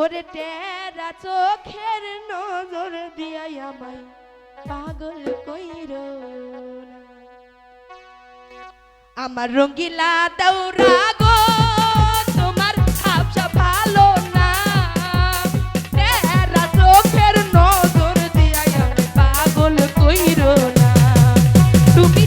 ওরে টেরা চোখের নজর দিয়াই আমায় পাগল কইর আমার রঙ্গিলা দৌড়া গো তোমার সাপসা ভালো না। চোখের নজর দিয়া পাগল কইর না। তুমি